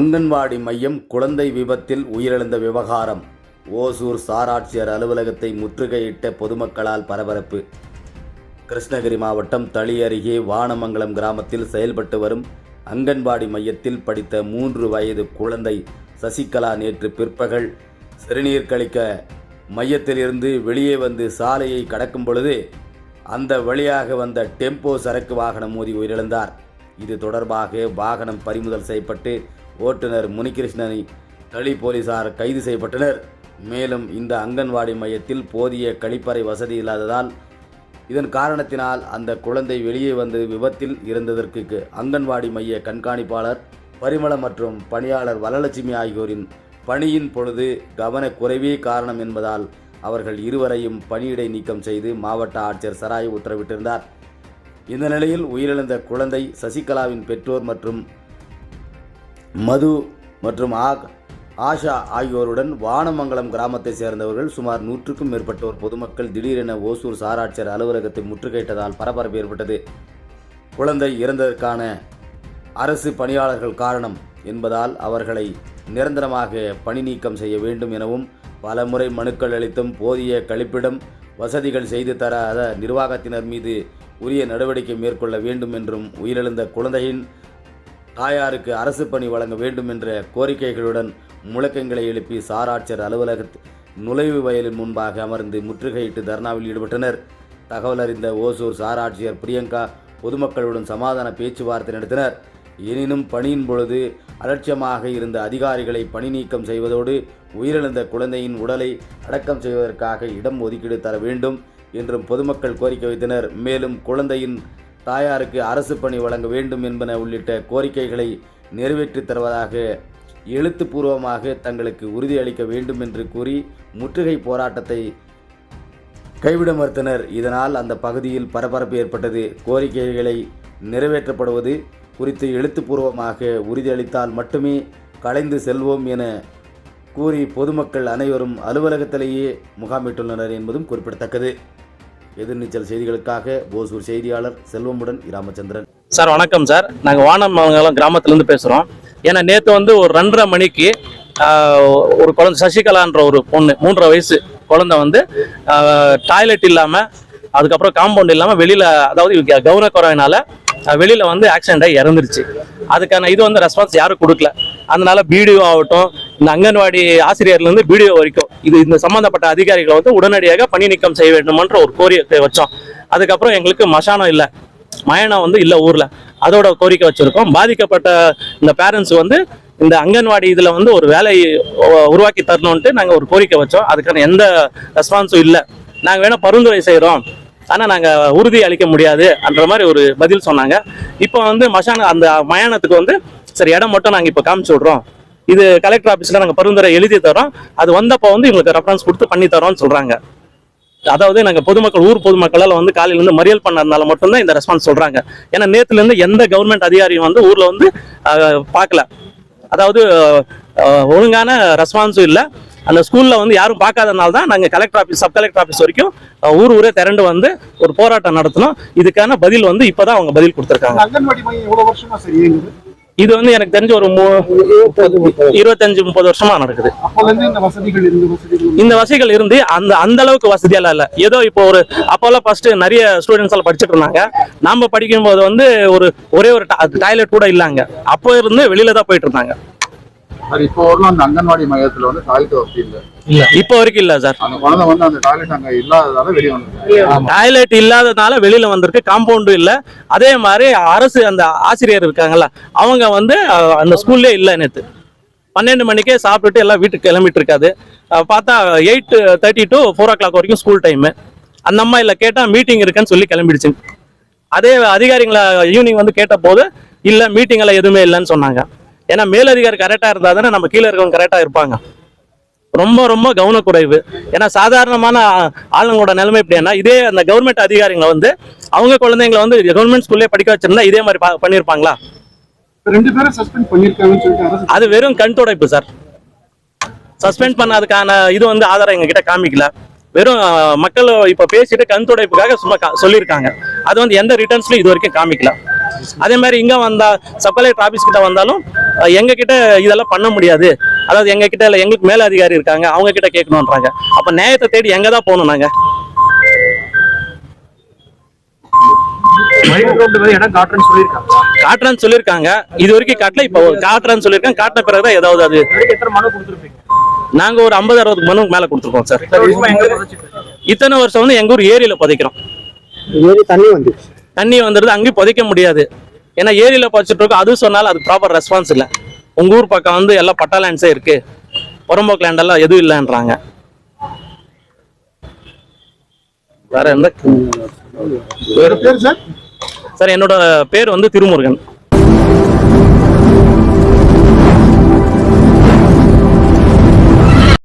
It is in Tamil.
அங்கன்வாடி மையம் குழந்தை விபத்தில் உயிரிழந்த விவகாரம். ஓசூர் சாராட்சியர் அலுவலகத்தை முற்றுகையிட்ட பொதுமக்களால் பரபரப்பு. கிருஷ்ணகிரி மாவட்டம் தளி அருகே வானமங்கலம் கிராமத்தில் செயல்பட்டு வரும் அங்கன்வாடி மையத்தில் படித்த மூன்று வயது குழந்தை சசிகலா நேற்று பிற்பகல் சிறுநீர் கழிக்க மையத்திலிருந்து வெளியே வந்து சாலையை கடக்கும் பொழுது அந்த வழியாக வந்த டெம்போ சரக்கு வாகனம் மோதி உயிரிழந்தார். இது தொடர்பாக வாகனம் பறிமுதல் செய்யப்பட்டு ஓட்டுநர் முனிகிருஷ்ணனை தளி போலீசார் கைது செய்யப்பட்டனர். மேலும் இந்த அங்கன்வாடி மையத்தில் போதிய கழிப்பறை வசதி இல்லாததால் இதன் காரணத்தினால் அந்த குழந்தை வெளியே வந்து விபத்தில் இருந்ததற்கு அங்கன்வாடி மைய கண்காணிப்பாளர் பரிமள மற்றும் பணியாளர் வரலட்சுமி ஆகியோரின் பணியின் பொழுது கவனக்குறைவே காரணம் என்பதால் அவர்கள் இருவரையும் பணியிடை நீக்கம் செய்து மாவட்ட ஆட்சியர் சராய் உத்தரவிட்டிருந்தார். இந்த நிலையில் உயிரிழந்த குழந்தை சசிகலாவின் பெற்றோர் மற்றும் மது மற்றும் ஆக் ஆஷா ஆகியோருடன் வானமங்கலம் கிராமத்தை சேர்ந்தவர்கள் சுமார் நூற்றுக்கும் மேற்பட்டோர் பொதுமக்கள் திடீரென ஓசூர் சாராட்சியர் அலுவலகத்தை முற்றுகையிட்டதால் பரபரப்பு ஏற்பட்டது. குழந்தை இறந்ததற்கான அரசு பணியாளர்கள் காரணம் என்பதால் அவர்களை நிரந்தரமாக பணி நீக்கம் செய்ய வேண்டும் எனவும் பலமுறை மனுக்கள் அளித்தும் போதிய கழிப்பிடம் வசதிகள் செய்து தராத நிர்வாகத்தினர் மீது உரிய நடவடிக்கை மேற்கொள்ள வேண்டும் என்றும் உயிரிழந்த குழந்தையின் தாயாருக்கு அரசு பணி வழங்க வேண்டும் என்ற கோரிக்கைகளுடன் முழக்கங்களை எழுப்பி சாராட்சியர் அலுவலக நுழைவு வயலின் முன்பாக அமர்ந்து முற்றுகையிட்டு தர்ணாவில் ஈடுபட்டனர். தகவல் அறிந்த ஓசூர் சாராட்சியர் பிரியங்கா பொதுமக்களுடன் சமாதான பேச்சுவார்த்தை நடத்தினர். எனினும் பணியின் பொழுது அலட்சியமாக இருந்த அதிகாரிகளை பணி நீக்கம் செய்வதோடு உயிரிழந்த குழந்தையின் உடலை அடக்கம் செய்வதற்காக இடம் ஒதுக்கீடு தர வேண்டும் என்றும் பொதுமக்கள் கோரிக்கை வைத்தனர். மேலும் குழந்தையின் தாயாருக்கு அரசு பணி வழங்க வேண்டும் என்பன உள்ளிட்ட கோரிக்கைகளை நிறைவேற்றித் தருவதாக எழுத்துப்பூர்வமாக தங்களுக்கு உறுதியளிக்க வேண்டும் என்று கூறி முற்றுகை போராட்டத்தை கைவிட மறுத்தனர். இதனால் அந்த பகுதியில் பரபரப்பு ஏற்பட்டது. கோரிக்கைகளை நிறைவேற்றப்படுவது குறித்து எழுத்துப்பூர்வமாக உறுதியளித்தால் மட்டுமே கலைந்து செல்வோம் என கூறி பொதுமக்கள் அனைவரும் அலுவலகத்திலேயே முகாமிட்டுள்ளனர் என்பதும் குறிப்பிடத்தக்கது. எதிர்நீச்சல் செய்திகளுக்காக போசூர் செய்தியாளர் செல்வமுடன் ராமச்சந்திரன் சார் வணக்கம் சார். நாங்கள் வானமங்கலம் கிராமத்துலேருந்து பேசுகிறோம் ஏன்னா நேற்று வந்து ஒரு ரெண்டரை மணிக்கு ஒரு குழந்தை சசிகலான்ற ஒரு பொண்ணு மூன்றரை வயசு குழந்தை வந்து டாய்லெட் இல்லாமல் அதுக்கப்புறம் காம்பவுண்ட் இல்லாமல் வெளியில் அதாவது இவங்க கவனக்குறைவினால வெளியில் வந்து ஆக்சிடென்ட் ஆகி இறந்துருச்சு. அதுக்கான இது வந்து ரெஸ்பான்ஸ் யாரும் கொடுக்கல. அதனால பிடிஓ ஆகட்டும் இந்த அங்கன்வாடி ஆசிரியர்லேருந்து பிடிஓ வரைக்கும் இது இந்த சம்மந்தப்பட்ட அதிகாரிகளை வந்து உடனடியாக பணி நீக்கம் செய்ய வேண்டுமன்ற ஒரு கோரிக்கை வச்சோம். அதுக்கப்புறம் எங்களுக்கு மசானம் இல்லை. மயனம் வந்து இல்லை ஊரில். அதோட கோரிக்கை வச்சுருக்கோம். பாதிக்கப்பட்ட இந்த பேரண்ட்ஸ் வந்து இந்த அங்கன்வாடி இதில் வந்து ஒரு வேலை உருவாக்கி தரணுன்ட்டு நாங்கள் ஒரு கோரிக்கை வச்சோம். அதுக்கான எந்த ரெஸ்பான்ஸும் இல்லை. நாங்கள் வேணால் பரிந்துரை செய்கிறோம் ஆனால் நாங்கள் உறுதி அளிக்க முடியாது அந்த மாதிரி ஒரு பதில் சொன்னாங்க. இப்போ வந்து மசான அந்த மயானத்துக்கு வந்து சரி இடம் மட்டும் நாங்கள் இப்போ காமிச்சு விட்றோம். இது கலெக்டர் ஆஃபீஸில் நாங்கள் பரிந்துரை எழுதி தரோம். அது வந்தப்போ வந்து இவங்களுக்கு ரெஃபரன்ஸ் கொடுத்து பண்ணி தரோம்னு சொல்கிறாங்க அதாவது நாங்கள் பொதுமக்கள் ஊர் பொதுமக்களால் வந்து காலையில இருந்து மறியல் பண்ணதுனால மட்டும்தான் இந்த ரெஸ்பான்ஸ் சொல்றாங்க. ஏன்னா நேற்றுலேருந்து இருந்து எந்த கவர்மெண்ட் அதிகாரியும் வந்து ஊரில் வந்து பார்க்கல. அதாவது ஒழுங்கான ரெஸ்பான்ஸும் இல்லை. அந்த ஸ்கூல்ல வந்து யாரும் பார்க்காதனால தான் நாங்க collector office sub collector office வரைக்கும் ஊர் ஊரே திரண்டு வந்து ஒரு போராட்டம் நடத்தினோம். இதுக்கான பதில் வந்து இப்பதான் அவங்க பதில் கொடுத்துருக்காங்க. இது வந்து எனக்கு தெரிஞ்ச ஒரு இருபத்தஞ்சு முப்பது வருஷமா நடக்குது. இந்த வசதிகள் இருந்த அந்த அந்த அளவுக்கு வசதியெல்லாம் இல்லை. ஏதோ இப்போ ஒரு அப்போல்லாம் ஃபர்ஸ்ட் நிறைய ஸ்டூடெண்ட்ஸ் எல்லாம் படிச்சுட்டு இருந்தாங்க. நாம படிக்கும்போது வந்து ஒரு ஒரே ஒரு டாய்லெட் கூட இல்லாங்க அப்போ இருந்து வெளியில தான் போயிட்டு இருந்தாங்க. சார் இப்போ வரலாம் அந்த அங்கன்வாடி மையத்துல வந்து டாய்லெட் வசதி இல்ல. இப்போ வரைக்கும் இல்ல சார். அந்த குழந்தை வந்து அந்த டாய்லெட் அங்க இல்லாததால வெளியே வந்து டாய்லெட் இல்லாததுனால வெளியில வந்திருக்கு காம்பவுண்டும் இல்ல. அதே மாதிரி அரசு அந்த ஆசிரியர் இருக்காங்கல்ல அவங்க வந்து அந்த ஸ்கூல்லே இல்ல நேத்து. பன்னெண்டு மணிக்கே சாப்பிட்டுட்டு எல்லாம் வீட்டுக்கு கிளம்பிட்டு இருக்காது. பார்த்தா eight thirty to four o'clock வரைக்கும் ஸ்கூல் டைமு அந்த அம்மா இல்லை கேட்டால் மீட்டிங் இருக்குன்னு சொல்லி கிளம்பிடுச்சு அதே அதிகாரிங்களை ஈவினிங் வந்து கேட்ட போது இல்லை மீட்டிங் எல்லாம் எதுவுமே இல்லைன்னு சொன்னாங்க. ஏன்னா மேலதிகாரி கரெக்டாக இருந்தால் தானே நம்ம கீழே இருக்கவங்க கரெக்டாக இருப்பாங்க. ரொம்ப ரொம்ப கவனக்குறைவு. ஏன்னா சாதாரணமான ஆளுங்களோட நிலைமை எப்படின்னா இதே அந்த கவர்மெண்ட் அதிகாரிங்களை வந்து அவங்க குழந்தைங்களை வந்து கவர்மெண்ட் ஸ்கூல்லே படிக்க வச்சிருந்தா இதே மாதிரி பண்ணியிருப்பாங்களா ரெண்டு பேரும் சஸ்பெண்ட் அரசு அது வெறும் கண் துடைப்பு சார் சஸ்பெண்ட் பண்ணதுக்கான இது வந்து ஆதாரம் எங்ககிட்ட காமிக்கல. வெறும் மக்கள் இப்ப பேசிட்டு கண் துடைப்புக்காக சும்மா சொல்லியிருக்காங்க. அது வந்து எந்த ரிட்டர்ன்ஸ்லயும் இது வரைக்கும் காமிக்கல. அதே மாதிரி இங்க வந்தா சப் கலெக்டர் ஆபீஸ் கிட்ட வந்தாலும் எங்க கிட்ட இதெல்லாம் பண்ண முடியாது. அதாவது எங்க கிட்ட இல்ல எங்களுக்கு மேல அதிகாரி இருக்காங்க அவங்க கிட்ட கேட்கணும்ன்றாங்க. அப்ப நியாயத்தை தேடி எங்க தான் போகணும் நாங்க? இடம் காட்டுறேன்னு சொல்லியிருக்காங்க. இது வரைக்கும் காட்டல இப்போ காட்டுறேன்னு சொல்லியிருக்காங்க. காட்டின ஏதாவது அது எத்தனை மனு கொடுத்துருப்பீங்க? நாங்க ஒரு ஐம்பது அறுபது மனுக்கு மேல கொடுத்துருக்கோம் சார். இத்தனை வருஷம் வந்து எங்க ஊர் ஏரியில புதைக்கிறோம். தண்ணி வந்துச்சு தண்ணி வந்துடுது அங்கேயும் புதைக்க முடியாது. ஏன்னா ஏரியில புதைச்சிட்டு இருக்கோம். அது சொன்னாலும் அது ப்ராப்பர் ரெஸ்பான்ஸ் இல்லை. உங்க ஊர் பக்கம் வந்து எல்லாம் பட்டா லேண்ட்ஸே இருக்கு. புறம்போக்கு லேண்ட் எல்லாம் எதுவும் இல்லைன்றாங்க. வேற எந்த சார் என்னோட பேர் வந்து திருமுருகன்.